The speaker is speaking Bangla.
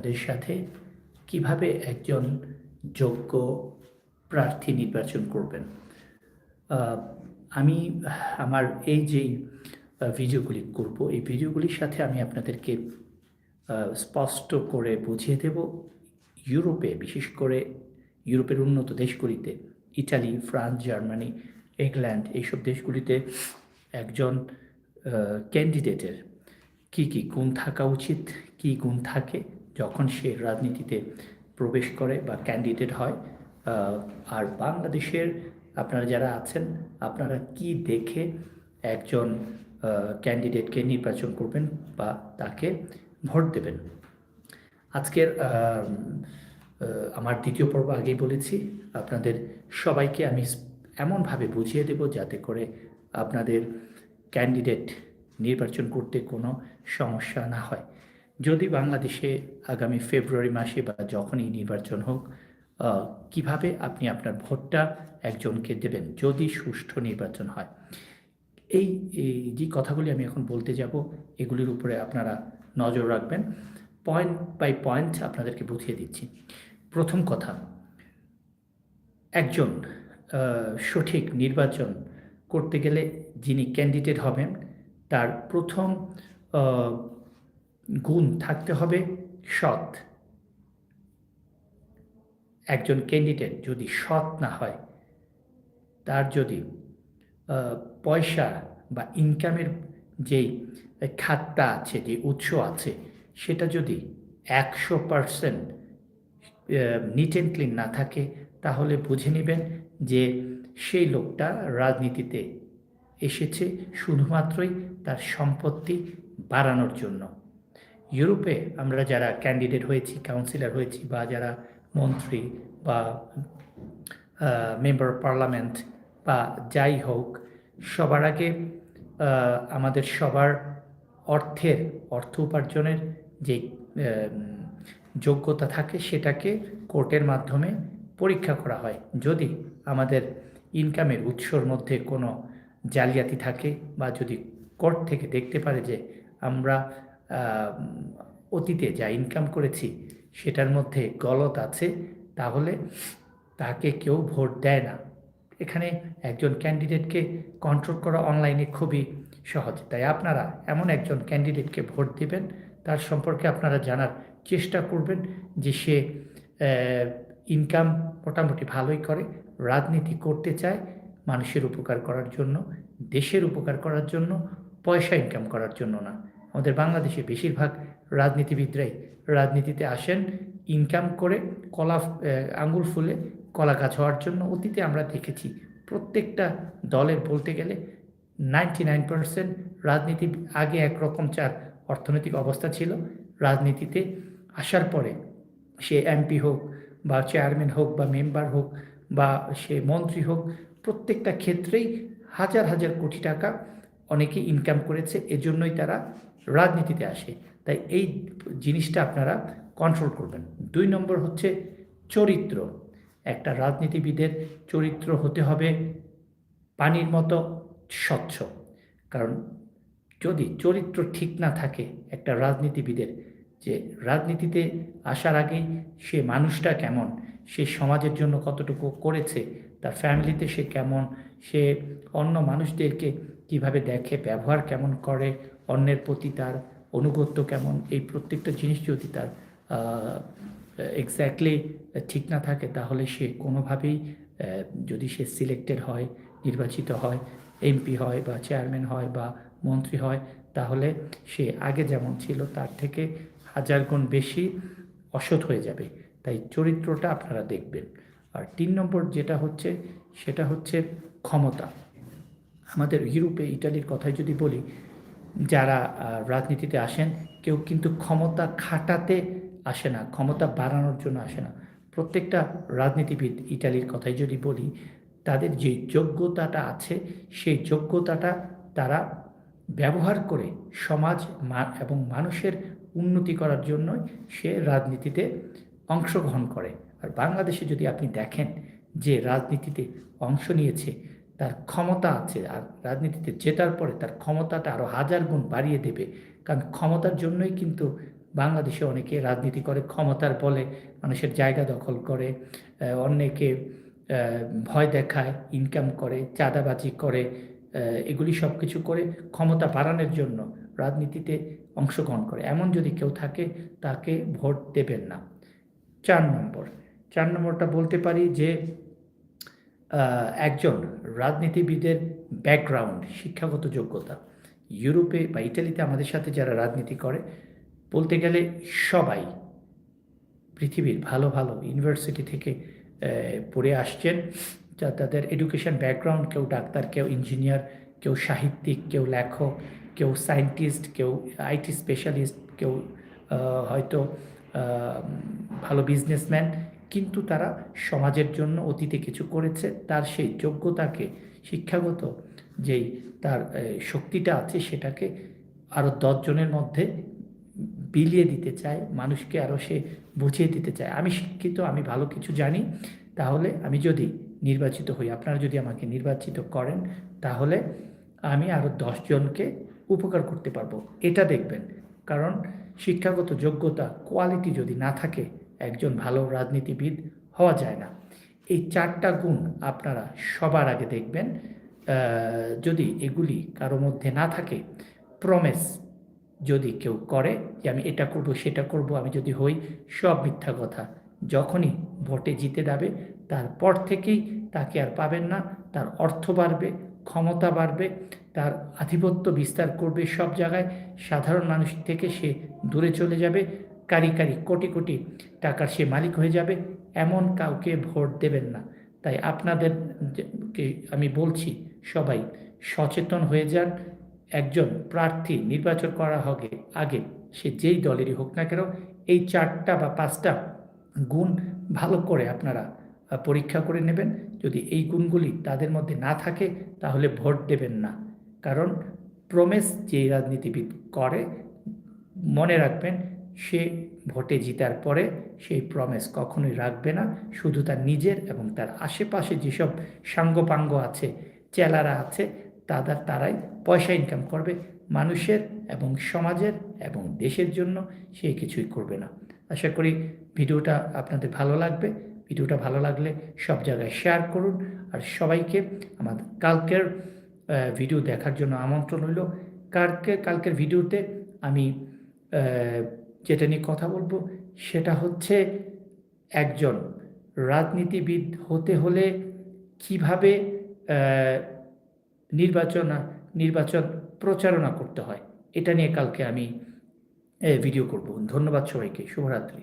তাদের সাথে কীভাবে একজন যোগ্য প্রার্থী নির্বাচন করবেন। আমি, আমার এই যেই ভিডিওগুলি করব, এই ভিডিওগুলির সাথে আমি আপনাদেরকে স্পষ্ট করে বুঝিয়ে দেব। ইউরোপে, বিশেষ করে ইউরোপের উন্নত দেশগুলিতে, ইটালি, ফ্রান্স, জার্মানি, ইংল্যান্ড, এইসব দেশগুলিতে একজন ক্যান্ডিডেটের কি কি গুণ থাকা উচিত, কি গুণ থাকে যখন সে রাজনীতিতে প্রবেশ করে বা ক্যান্ডিডেট হয় আর বাংলাদেশের আপনারা যারা আছেন, আপনারা কি দেখে একজন ক্যান্ডিডেটকে নির্বাচন করবেন বা তাকে ভোট দেবেন? আজকের আমার দ্বিতীয় পর্ব আগেই বলেছি, আপনাদের সবাইকে আমি এমনভাবে বুঝিয়ে দেব যাতে করে আপনাদের ক্যান্ডিডেট নির্বাচন করতে কোনো সমস্যা না হয়। যদি বাংলাদেশে আগামী ফেব্রুয়ারি মাসে বা যখনই নির্বাচন হোক কীভাবে আপনি আপনার ভোটটা একজনকে দেবেন যদি সুষ্ঠু নির্বাচন হয়? এই যে কথাগুলি আমি এখন বলতে যাব, এগুলির উপরে আপনারা নজর রাখবেন। পয়েন্ট বাই পয়েন্ট আপনাদেরকে বুঝিয়ে দিচ্ছি। প্রথম কথা, একজন সঠিক নির্বাচন করতে গেলে যিনি ক্যান্ডিডেট হবেন, তার প্রথম গুণ থাকতে হবে সৎ। একজন ক্যান্ডিডেট যদি সৎ না হয়, তার যদি পয়সা বা ইনকামের যেই খাতটা আছে, যে উৎস আছে, সেটা যদি একশো পারসেন্ট নিট অ্যান্ড ক্লিন না থাকে, তাহলে বুঝে নেবেন যে সেই লোকটা রাজনীতিতে এসেছে শুধুমাত্রই তার সম্পত্তি বাড়ানোর জন্য। ইউরোপে আমরা যারা ক্যান্ডিডেট হয়েছি কাউন্সিলর হয়েছি বা যারা মন্ত্রী বা মেম্বার পার্লামেন্ট বা যাই হোক, সবার আগে আমাদের সবার অর্থের, অর্থ উপার্জনের যে যোগ্যতা থাকে সেটাকে কোর্টের মাধ্যমে পরীক্ষা করা হয়। যদি আমাদের ইনকামের উৎসর মধ্যে কোনো জালিয়াতি থাকে বা যদি কোর্ট থেকে দেখতে পারে যে আমরা অতীতে যা ইনকাম করেছি সেটার মধ্যে গলত আছে, তাহলে তাকে কেউ ভোট দেয় না। এখানে একজন ক্যান্ডিডেটকে কন্ট্রোল করা অনলাইনে খুবই সহজ। তাই আপনারা এমন একজন ক্যান্ডিডেটকে ভোট দিবেন, তার সম্পর্কে আপনারা জানার চেষ্টা করবেন যে সে ইনকাম মোটামুটি ভালোই করে, রাজনীতি করতে চায়, মানুষের উপকার করার জন্য, দেশের উপকার করার জন্য, পয়সা ইনকাম করার জন্য না। আমাদের বাংলাদেশে বেশিরভাগ রাজনীতিবিদরাই রাজনীতিতে আসেন ইনকাম করে, কলা আঙ্গুল ফুলে কলা গাছ হওয়ার জন্য। অতীতে আমরা দেখেছি প্রত্যেকটা দলের বলতে গেলে নাইনটি নাইন পার্সেন্ট রাজনীতি আগে একরকম চার অর্থনৈতিক অবস্থা ছিল। রাজনীতিতে আসার পরে সে এমপি হোক বা চেয়ারম্যান হোক বা মেম্বার হোক বা সে মন্ত্রী হোক, প্রত্যেকটা ক্ষেত্রেই হাজার হাজার কোটি টাকা অনেকে ইনকাম করেছে। এজন্যই তারা রাজনীতিতে আসে, তাই এই জিনিসটা আপনারা কন্ট্রোল করবেন। দুই নম্বর হচ্ছে চরিত্র। একটা রাজনীতিবিদের চরিত্র হতে হবে পানির মতো স্বচ্ছ। কারণ যদি চরিত্র ঠিক না থাকে একটা রাজনীতিবিদের, যে রাজনীতিতে আসার আগে সে মানুষটা কেমন, সে সমাজের জন্য কতটুকু করেছে, তার ফ্যামিলিতে সে কেমন, সে অন্য মানুষদেরকে কীভাবে দেখে, ব্যবহার কেমন করে অন্যের প্রতি তার অনুগত্য কেমন? এই প্রত্যেকটা জিনিস যদি তার এক্স্যাক্টলি ঠিক না থাকে, তাহলে সে কোনোভাবেই যদি সে সিলেক্টেড হয়, নির্বাচিত হয় এমপি হয় বা চেয়ারম্যান হয় বা মন্ত্রী হয়, তাহলে সে আগে যেমন ছিল, তার থেকে হাজার গুণ বেশি অসৎ হয়ে যাবে। তাই চরিত্রটা আপনারা দেখবেন। আর তিন নম্বর যেটা হচ্ছে, সেটা হচ্ছে ক্ষমতা। আমাদের ইউরোপে ইটালির কথাই যদি বলি যারা রাজনীতিতে আসেন, কেউ কিন্তু ক্ষমতা খাটাতে আসে না, ক্ষমতা বাড়ানোর জন্য আসে না। প্রত্যেকটা রাজনীতিবিদ ইটালির কথাই যদি বলি, তাদের যে যোগ্যতাটা আছে, সেই যোগ্যতাটা তারা ব্যবহার করে সমাজ এবং মানুষের উন্নতি করার জন্যই সে রাজনীতিতে অংশগ্রহণ করে। আর বাংলাদেশে যদি আপনি দেখেন যে রাজনীতিতে অংশ নিয়েছে তার ক্ষমতা আছে আর রাজনীতিতে জেতার পরে তার ক্ষমতাটা আরও হাজার গুণ বাড়িয়ে দেবে। কারণ ক্ষমতার জন্যই কিন্তু বাংলাদেশে অনেকে রাজনীতি করে, ক্ষমতার বলে মানুষের জায়গা দখল করে অনেকে ভয় দেখায় ইনকাম করে, চাঁদাবাজি করে এগুলি সব কিছু করে ক্ষমতা বাড়ানোর জন্য রাজনীতিতে অংশগ্রহণ করে। এমন যদি কেউ থাকে, তাকে ভোট দেবেন না। চার নম্বর, চার নম্বরটা বলতে পারি যে একজন রাজনীতিবিদের ব্যাকগ্রাউন্ড শিক্ষাগত যোগ্যতা। ইউরোপে বা ইটালিতে আমাদের সাথে যারা রাজনীতি করে, বলতে গেলে সবাই পৃথিবীর ভালো ভালো ইউনিভার্সিটি থেকে পড়ে আসছেন। যা তাদের এডুকেশন ব্যাকগ্রাউন্ড কেউ ডাক্তার, কেউ ইঞ্জিনিয়ার কেউ সাহিত্যিক, কেউ লেখক, কেউ সায়েন্টিস্ট কেউ আইটি স্পেশালিস্ট কেউ হয়তো ভালো বিজনেসম্যান কিন্তু তারা সমাজের জন্য অতীতে কিছু করেছে, তার সেই যোগ্যতাকে, শিক্ষাগত যেই তার শক্তিটা আছে সেটাকে আরও দশজনের মধ্যে বিলিয়ে দিতে চায়, মানুষকে আরও সে বুঝিয়ে দিতে চায়। আমি শিক্ষিত, আমি ভালো কিছু জানি, তাহলে আমি যদি নির্বাচিত হই, আপনারা যদি আমাকে নির্বাচিত করেন, তাহলে আমি আরও দশজনকে উপকার করতে পারব। এটা দেখবেন, কারণ শিক্ষাগত যোগ্যতা কোয়ালিটি যদি না থাকে একজন ভালো রাজনীতিবিদ হওয়া যায় না। এই চারটা গুণ আপনারা সবার আগে দেখবেন। যদি এগুলি কারও মধ্যে না থাকে প্রমেস যদি কেউ করে যে আমি এটা করব, সেটা করব, আমি যদি হই, সব মিথ্যা কথা। যখনই ভোটে জিতে যাবে, তারপর থেকেই তাকে আর পাবেন না। তার অর্থ বাড়বে, ক্ষমতা বাড়বে, তার আধিপত্য বিস্তার করবে সব জায়গায়। সাধারণ মানুষ থেকে সে দূরে চলে যাবে। কারি কারি, কোটি কোটি টাকার সে মালিক হয়ে যাবে। এমন কাউকে ভোট দেবেন না। তাই আপনাদের আমি বলছি, সবাই সচেতন হয়ে যান। একজন প্রার্থী নির্বাচন করা হবে আগে, সে যেই দলেরই হোক না কেন, এই চারটা বা পাঁচটা গুণ ভালো করে আপনারা পরীক্ষা করে নেবেন। যদি এই গুণগুলি তাদের মধ্যে না থাকে, তাহলে ভোট দেবেন না। কারণ প্রমেস যে রাজনীতিবিদ করে, মনে রাখবেন সে ভোটে জিতার পরে সেই প্রমেস কখনোই রাখবে না। শুধু তার নিজের এবং তার আশেপাশে যেসব সাঙ্গপাঙ্গ আছে, চেলারা আছে তাদের তারাই পয়সা ইনকাম করবে। মানুষের এবং সমাজের এবং দেশের জন্য সে কিছুই করবে না। আশা করি ভিডিওটা আপনাদের ভালো লাগবে। ভিডিওটা ভালো লাগলে সব জায়গায় শেয়ার করুন। আর সবাইকে আমাদের কালকের ভিডিও দেখার জন্য আমন্ত্রণ হইল কালকে, কালকের ভিডিওতে আমি যেটা নিয়ে কথা বলব, সেটা হচ্ছে একজন রাজনীতিবিদ হতে হলে কীভাবে নির্বাচন নির্বাচন প্রচারণা করতে হয়, এটা নিয়ে কালকে আমি ভিডিও করব। ধন্যবাদ সবাইকে। শুভরাত্রি।